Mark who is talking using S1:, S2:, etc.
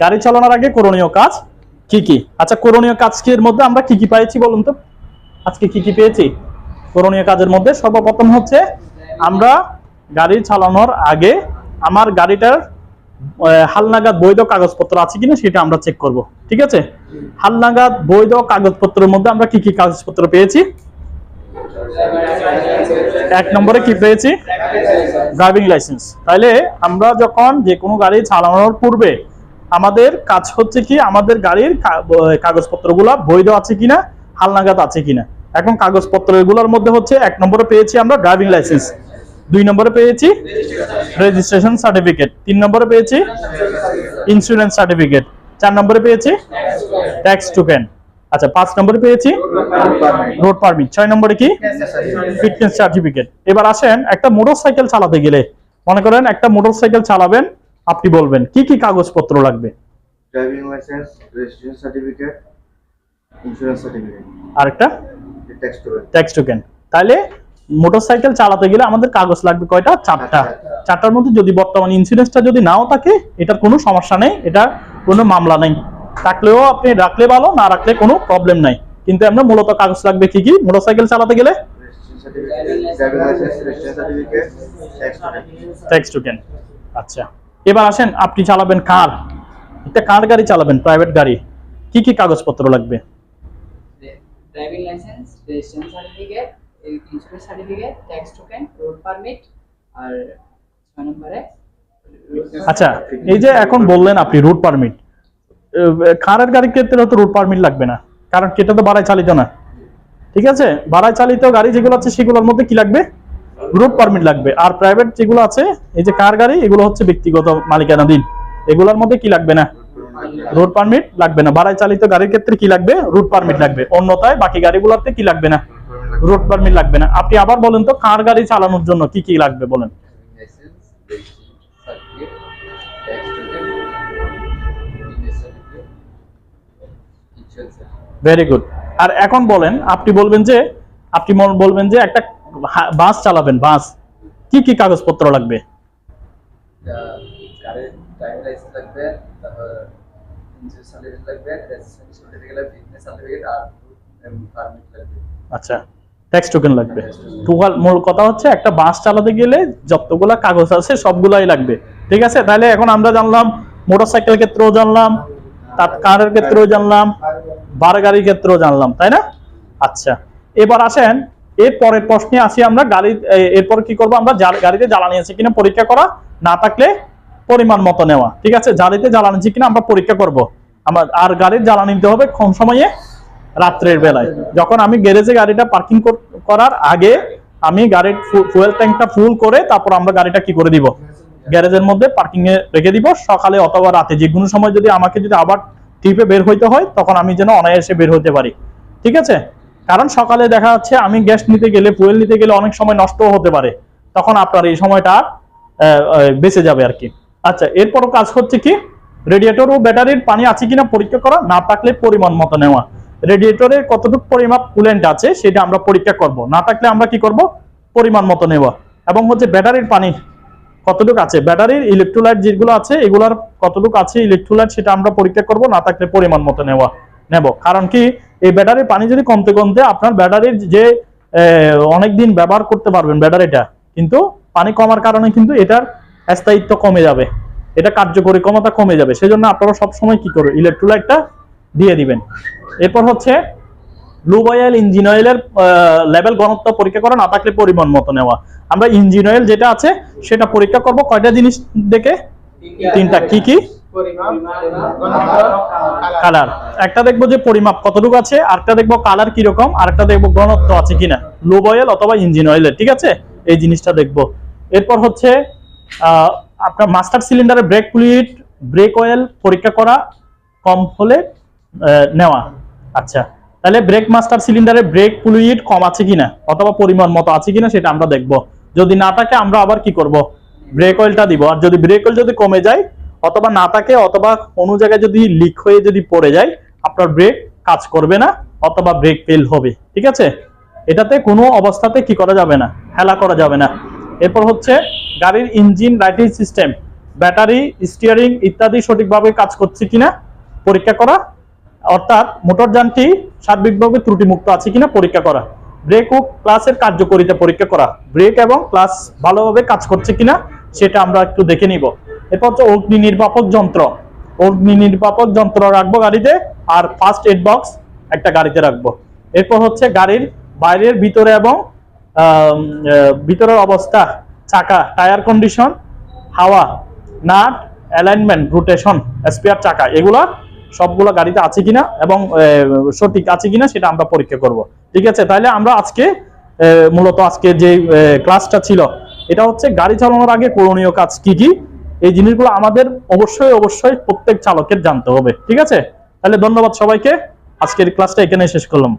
S1: গাড়ি চালানোর আগে করণীয় কাজ কি কি? আচ্ছা করণীয় কাজের মধ্যে আমরা কি কি পেয়েছি বলুন তো? আজকে কি কি পেয়েছি? করণীয় কাজের মধ্যে সর্বপ্রথম হচ্ছে আমরা গাড়ি চালানোর আগে আমার গাড়িটার হালনাগাদ বৈধ কাগজপত্র আছে কিনা সেটা আমরা চেক করব, ঠিক আছে? হালনাগাদ বৈধ কাগজপত্রের মধ্যে আমরা কি কি কাগজপত্র পেয়েছি? এক নম্বরে কি পেয়েছি? ড্রাইভিং লাইসেন্স তাইলে আমরা যখন যে কোনো গাড়ি চালানোর পূর্বে আমাদের কাজ হচ্ছে কি, আমাদের গাড়ির কাগজপত্রগুলো বৈধ আছে কিনা, হালনাগাদ আছে কিনা। এখন কাগজপত্রগুলোর মধ্যে হচ্ছে এক নম্বরে পেয়েছি আমরা ড্রাইভিং লাইসেন্স দুই নম্বরে পেয়েছি রেজিস্ট্রেশন সার্টিফিকেট তিন নম্বরে পেয়েছি ইন্স্যুরেন্স সার্টিফিকেট চার নম্বরে পেয়েছি ট্যাক্স টোকেন আচ্ছা পাঁচ নম্বরে পেয়েছি রোড পারমিট ছয় নম্বরে কি ফিটনেস সার্টিফিকেট এবার আসেন একটা মোটরসাইকেল চালাতে গেলে, মনে করেন একটা মোটরসাইকেল চালাবেন আপনি বলবেন কি কি কাগজপত্র লাগবে?
S2: Driving licence registration certificate insurance certificate
S1: আরেকটা?
S2: ট্যাক্স টোকেন
S1: ট্যাক্স টোকেন তাহলে মোটরসাইকেল চালাতে গেলে আমাদের কাগজ লাগবে কয়টা? চারটা। চারটার মধ্যে যদি বর্তমান ইন্স্যুরেন্সটা যদি নাও থাকে এটার কোনো সমস্যা নেই এটা কোনো মামলা নেই। থাকলেও আপনি রাখলে ভালো না রাখলে কোনো প্রবলেম নাই। কিন্তু আমরা মূলত কাগজ লাগবে কি কি? মোটরসাইকেল চালাতে গেলে?
S2: ট্যাক্স টোকেন
S1: আচ্ছা। এবার আসেন আপনি চালাবেন কার? একটা কার গাড়ি চালাবেন প্রাইভেট গাড়ি? কি কি কাগজপত্র লাগবে?
S3: Driving licence registration certificate insurance certificate tax token road permit আর ছয় নম্বরে
S1: আচ্ছা এই যে এখন বললেন আপনি রুট পারমিট কারের গাড়ির ক্ষেত্রে তো রুট পারমিট লাগবে না কারণ সেটা তো বাড়ায় চালিত না। ঠিক আছে? বাড়ায় চালিত গাড়ি যেগুলো আছে সেগুলোর মধ্যে কি লাগবে? রুট পারমিট লাগবে। আর প্রাইভেট যেগুলো আছে, এই যে কার গাড়ি, এগুলো হচ্ছে ব্যক্তিগত মালিকানাধীন এগুলোর মধ্যে কি লাগবে না? রুট পারমিট লাগবে না। বাড়ায় চালিত গাড়ির ক্ষেত্রে কি লাগবে? রুট পারমিট লাগবে। অন্যথায় বাকি গাড়িগুলোতে কি লাগবে না? রুট পারমিট লাগবে না। আপনি আবার বলেন তো, কার গাড়ি চালানোর জন্য কি কি লাগবে বলেন? ভেরি গুড আর এখন বলেন, আপনি বলবেন যে, আপনি বলবেন যে একটা বাস চালাবেন বাস। কি কি কাগজপত্র লাগবে? আচ্ছা ট্যাক্স টোকেন লাগবে। টুকাল মূল কথা হচ্ছে একটা বাস চালাতে গেলে যতগুলা কাগজ আছে সবগুলাই লাগবে। ঠিক আছে? তাহলে এখন আমরা জানলাম মোটরসাইকেল ক্ষেত্রেও জানলাম তার কারের ক্ষেত্রেও জানলাম বার গাড়ির ক্ষেত্রেও জানলাম তাই না? আচ্ছা এবার আসেন এর পরের প্রশ্নে আসি আমরা, গাড়ি এরপর কি করব আমরা? গাড়িতে জ্বালানি আছে কিনা? পরীক্ষা করা না থাকলে পরিমাণ মতো নেওয়া। ঠিক আছে? গাড়িতে জ্বালানি আছে কিনা? আমরা পরীক্ষা করব। আমার, আর গাড়ির জ্বালানি দিতে হবে কম সময়ে? রাত্রের বেলায়। যখন আমি গ্যারেজে গাড়িটা পার্কিং করার আগে আমি গাড়ির ফুয়েল ট্যাঙ্কটা ফুল করে তারপর আমরা গাড়িটা কি করে দিব? গ্যারেজের মধ্যে পার্কিং এ রেখে দিব। সকালে অথবা রাতে যে কোনো সময় যদি আমাকে যদি আবার ট্রিপে বের হইতে হয়, তখন আমি যেন অনায়াসে বের হতে পারি। ঠিক আছে? কারণ সকালে দেখা যাচ্ছে আমি গ্যাস নিতে গেলে ফুয়েল নিতে গেলে অনেক সময় নষ্টও হতে পারে। তখন আপনার এই সময়টা বেঁচে যাবে আর কি। আচ্ছা এরপরও কাজ হচ্ছে কি? রেডিয়েটর ও ব্যাটারির পানি আছে কিনা পরীক্ষা করা, না থাকলে পরিমাণ মতো নেওয়া। রেডিয়েটরের কতটুকু পরিমাপ কুলেন্ট আছে, সেটা আমরা পরীক্ষা করব। না থাকলে আমরা কি করব? পরিমাণ মতো নেওয়া। এবং হচ্ছে ব্যাটারির পানি, কতটুকু আছে? ব্যাটারির ইলেকট্রোলাইট যেগুলো আছে, এগুলার কতটুকু আছে ইলেকট্রোলাইট সেটা আমরা পরীক্ষা করব। না থাকলে পরিমাণ মতো নেওয়া। নেব। কারণ কি, এই ব্যাটারির পানি যদি কমতে কমতে আপনার ব্যাটারির যে অনেক দিন ব্যবহার করতে পারবেন ব্যাটারিটা, কিন্তু পানি কমার কারণে কিন্তু এটার স্থায়িত্ব কমে যাবে। এটা কার্যকরী ক্ষমতা কমে যাবে। সেজন্য আপনারা সবসময় কি করবেন, ইলেকট্রোলাইটটা দিয়ে দিবেন। এরপর হচ্ছে লুব অয়েল ইঞ্জিন অয়েলের লেভেল ঘনত্ব পরীক্ষা করা না থাকলে পরিমাণ মতো নেওয়া। আমরা ইঞ্জিন অয়েল যেটা আছে, সেটা পরীক্ষা করব। কয়টা জিনিস দেখে? তিনটা। কি কি? কালার একটা দেখব যে পরিমাপ কতটুকু আছে আরেকটা দেখব কালার কীরকম আরেকটা দেখব ঘনত্ব আছে কিনা। লুব অয়েল অথবা ইঞ্জিন অয়েলের ঠিক আছে? এই জিনিসটা দেখব। এরপর হচ্ছে আপনার মাস্টার সিলিন্ডারের ব্রেক ফ্লুইড ব্রেক অয়েল পরীক্ষা করা কম হলে নেওয়া। আচ্ছা তাহলে ব্রেক মাস্টার সিলিন্ডারে ব্রেক ফ্লুইড কম আছে কিনা অথবা পরিমাণ মতো আছে কিনা সেটা আমরা দেখব। যদি না থাকে আমরা আবার কি করব? ব্রেক অয়েলটা দিব। আর যদি ব্রেক অয়েল যদি কমে যায় অথবা না থাকে, অথবা কোনো জায়গায় যদি লিক হয়ে যদি পড়ে যায়, আপনার ব্রেক কাজ করবে না, অথবা ব্রেক ফেল হবে, ঠিক আছে? এটাতে কোনো অবস্থাতে কি করা যাবে না, হেলা করা যাবে না। এরপর হচ্ছে গাড়ির engine lighting system battery steering ইত্যাদি সঠিকভাবে কাজ করছে কিনা, পরীক্ষা করা, অর্থাৎ মোটরযানটি সার্বিকভাবে ত্রুটিমুক্ত আছে কিনা, পরীক্ষা করা। ব্রেক ও ক্লাসের কার্যকরিতা পরীক্ষা করা। ব্রেক এবং ক্লাস ভালোভাবে কাজ করছে কিনা, সেটা আমরা একটু দেখে নিব। এরপর হচ্ছে অগ্নি নির্বাপক যন্ত্র। অগ্নি নির্বাপক যন্ত্র রাখব গাড়িতে আর ফার্স্ট এড বক্স একটা গাড়িতে রাখব। এরপর হচ্ছে গাড়ির বাইরের ভিতরে এবং ভিতরের অবস্থা, চাকা টায়ার কন্ডিশন হাওয়া, নাট অ্যালাইনমেন্ট রোটেশন স্পেয়ার চাকা, এগুলা সবগুলো গাড়িতে আছে কিনা এবং সঠিক আছে কিনা সেটা আমরা পরীক্ষা করব। ঠিক আছে? তাহলে আমরা আজকে মূলত আজকে যে ক্লাসটা ছিল, এটা হচ্ছে গাড়ি চালানোর আগে করণীয় কাজ কি কি? এই জিনিসগুলো আমাদের অবশ্যই অবশ্যই প্রত্যেক চালকের জানতে হবে। ঠিক আছে? তাহলে ধন্যবাদ সবাইকে। আজকের ক্লাসটা এখানে শেষ করলাম।